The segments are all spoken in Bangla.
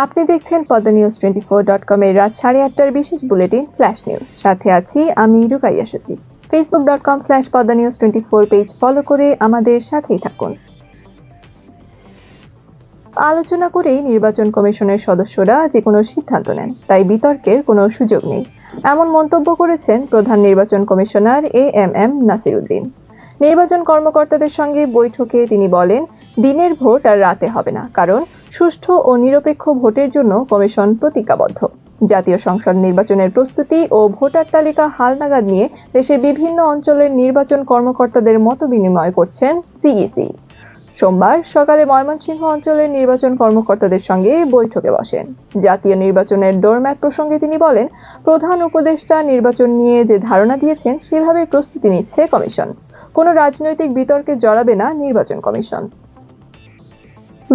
আপনি দেখছেন Padma news twenty four dot com এর রাত সাড়ে আটটার বিশেষ বুলেটিন ফ্ল্যাশ নিউজ। সাথে আছি আমি রুকাইয়া সচিব Facebook dot com slash Padma news twenty four page follow করে আমাদের সাথেই থাকুন। আলোচনা করেই নির্বাচন কমিশনের সদস্যরা যে কোনো সিদ্ধান্ত নেন, তাই বিতর্কের কোনো সুযোগ নেই। এমন মন্তব্য করেছেন প্রধান নির্বাচন commissioner A M M Nasir Uddin নির্বাচন কর্মকর্তাদের সঙ্গে বৈঠকে তিনি বলেন, দিনের ভোট আর রাতে হবে না, কারণ সুষ্ঠু ও নিরপেক্ষ ভোটের জন্য কমিশন প্রতিজ্ঞাবদ্ধ। জাতীয় সংসদ নির্বাচনের প্রস্তুতি ও ভোটার তালিকা হালনাগাদ নিয়ে দেশের বিভিন্ন অঞ্চলের নির্বাচন কর্মকর্তাদের মত বিনিময় করছেন সিইসি। সোমবার সকালে ময়মনসিংহ অঞ্চলের নির্বাচন কর্মকর্তাদের সঙ্গে বৈঠকে বসেন। জাতীয় নির্বাচনের ডোরম্যাপ প্রসঙ্গে তিনি বলেন, প্রধান উপদেষ্টা নির্বাচন নিয়ে যে ধারণা দিয়েছেন সেভাবেই প্রস্তুতি নিচ্ছে কমিশন। কোনো রাজনৈতিক বিতর্কে জড়াবে না নির্বাচন কমিশন।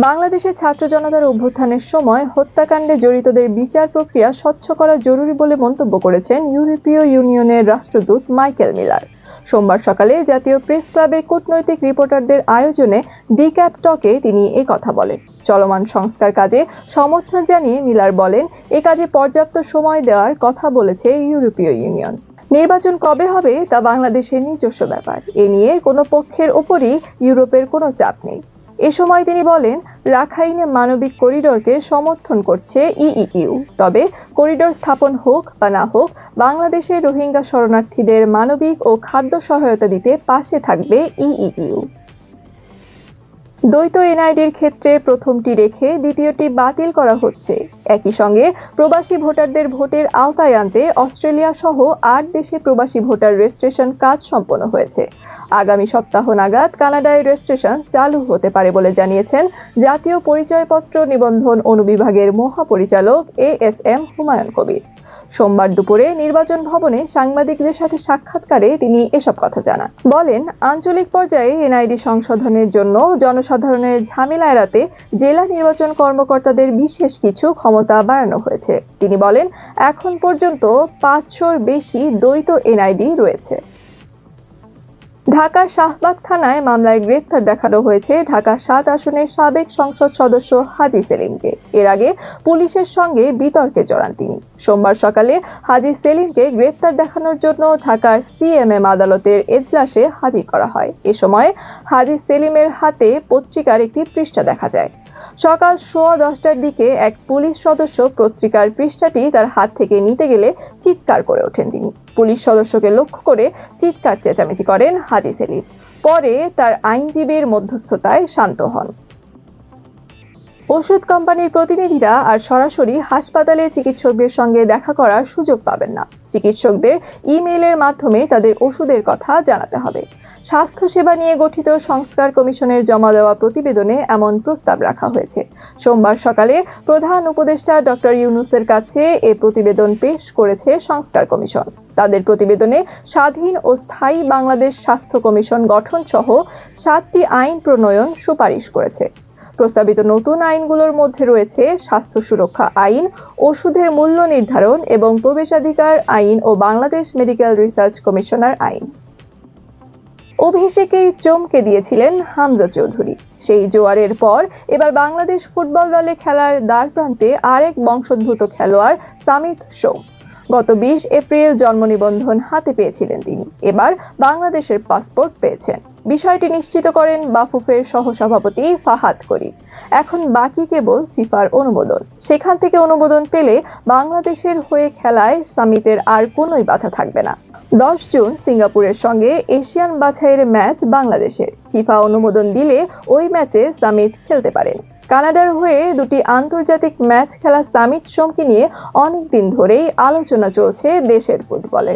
বাংলাদেশের ছাত্র জনতার অভ্যুত্থানের সময় হত্যাকাণ্ডে জড়িতদের বিচার প্রক্রিয়া স্বচ্ছ করা জরুরি বলে মন্তব্য করেছেন ইউরোপীয় ইউনিয়নের রাষ্ট্রদূত মাইকেল মিলার। সোমবার সকালে জাতীয় প্রেস ক্লাবে কূটনৈতিক রিপোর্টারদের আয়োজনে ডিক্যাপ টকে তিনি এ কথা বলেন। চলমান সংস্কার কাজে সমর্থন জানিয়ে মিলার বলেন, এ কাজে পর্যাপ্ত সময় দেওয়ার কথা বলেছে ইউরোপীয় ইউনিয়ন। নির্বাচন কবে হবে তা বাংলাদেশের নিজস্ব ব্যাপার। এ নিয়ে কোনো পক্ষের ওপরই ইউরোপের কোনো চাপ নেই। এ সময় তিনি বলেন, রাখাইনে মানবিক করিডোরকে সমর্থন করছে ইইউ। তবে করিডোর স্থাপন হোক বা না হোক বাংলাদেশের রোহিঙ্গা শরণার্থীদের মানবিক ও খাদ্য সহায়তা দিতে পাশে থাকবে ইইউ। দ্বৈত এনআইডির ক্ষেত্রে প্রথমটি রেখে দ্বিতীয়টি বাতিল করা হচ্ছে। একই সঙ্গে প্রবাসী ভোটারদের ভোটের আওতায় আনতে অস্ট্রেলিয়া সহ আট দেশে প্রবাসী ভোটার রেজিস্ট্রেশন কাজ সম্পন্ন হয়েছে। আগামী সপ্তাহ নাগাদ কানাডায় রেজিস্ট্রেশন চালু হতে পারে বলে জানিয়েছেন জাতীয় পরিচয়পত্র নিবন্ধন অনুবিভাগের মহাপরিচালক A S M Humayun Kabir. সোমবার দুপুরে নির্বাচন ভবনে সাংবাদিকদের সাথে সাক্ষাৎকারে তিনি এসব কথা জানান। বলেন, আঞ্চলিক পর্যায়ে এনআইডি সংশোধনের জন্য জনসাধারণের ঝামেলা এড়াতে জেলা নির্বাচন কর্মকর্তাদের বিশেষ কিছু ক্ষমতা বাড়ানো হয়েছে। তিনি বলেন, এখন পর্যন্ত পাঁচশোর বেশি দ্বৈত এনআইডি রয়েছে। ঢাকার শাহবাগ থানায় মামলায় গ্রেফতার দেখানো হয়েছে ঢাকা সাত আসনের সাবেক সংসদ সদস্য হাজি সেলিমকে। এর আগে পুলিশের সঙ্গে বিতর্কে জড়ান তিনি। সোমবার সকালে হাজি সেলিমকে গ্রেফতার দেখানোর জন্য ঢাকার সিএমএম আদালতের এজলাসে হাজির করা হয়। এ সময় হাজি সেলিমের হাতে পত্রিকার একটি পৃষ্ঠা দেখা যায়। সকাল সোয়া দশটার দিকে এক পুলিশ সদস্য পত্রিকার পৃষ্ঠাটি তার হাত থেকে নিতে গেলে চিৎকার করে ওঠেন তিনি। পুলিশ সদস্যকে লক্ষ্য করে চিৎকার চেঁচামেচি করেন হাজি সেলিম। পরে তার আইনজীবীর মধ্যস্থতায় শান্ত হন। ওষুধ কোম্পানির প্রতিনিধিরা আর সরাসরি হাসপাতালে চিকিৎসকদের সঙ্গে দেখা করার সুযোগ পাবেন না। চিকিৎসকদের ইমেইলের মাধ্যমে তাদের ওষুধের কথা জানাতে হবে। স্বাস্থ্যসেবা নিয়ে গঠিত সংস্কার কমিশনের জমা দেওয়া প্রতিবেদনে এমন প্রস্তাব রাখা হয়েছে। সোমবার সকালে প্রধান উপদেষ্টা ডক্টর ইউনুসের কাছে এ প্রতিবেদন পেশ করেছে সংস্কার কমিশন। তাদের প্রতিবেদনে স্বাধীন ও স্থায়ী বাংলাদেশ স্বাস্থ্য কমিশন গঠন সহ সাতটি আইন প্রণয়ন সুপারিশ করেছে। প্রস্তাবিত নতুন আইনগুলোর মধ্যে রয়েছে স্বাস্থ্য সুরক্ষা আইন, ওষুধের মূল্য নির্ধারণ এবং প্রবেশাধিকার আইন ও বাংলাদেশ মেডিকেল রিসার্চ কমিশনার আইন। অভিষেকেই চমকে দিয়েছিলেন হামজা চৌধুরী। সেই জোয়ারের পর এবার বাংলাদেশ ফুটবল দলে খেলার দ্বার প্রান্তে আরেক বংশোদ্ভূত খেলোয়াড় সামিত সোম। গত বিশ এপ্রিল জন্ম নিবন্ধন হাতে পেয়েছিলেন তিনি। এবার বাংলাদেশের পাসপোর্ট পেয়েছেন। বিষয়টি নিশ্চিত করেন বাফুফের সহসভাপতি ফাহাদ করিম। এখন বাকি কেবল ফিফার অনুমোদন। সেখান থেকে অনুমোদন পেলে বাংলাদেশের হয়ে খেলায় সামিতের আর কোনোই বাধা থাকবে না। দশ জুন সিঙ্গাপুরের সঙ্গে এশিয়ান বাছাইয়ের ম্যাচ বাংলাদেশের। ফিফা অনুমোদন দিলে ওই ম্যাচে সামিত খেলতে পারেন। কানাডার হয়ে দুটি আন্তর্জাতিক ম্যাচ খেলা সামিট সোমকে নিয়ে অনেকদিন ধরেই আলোচনা চলছে দেশের ফুটবলে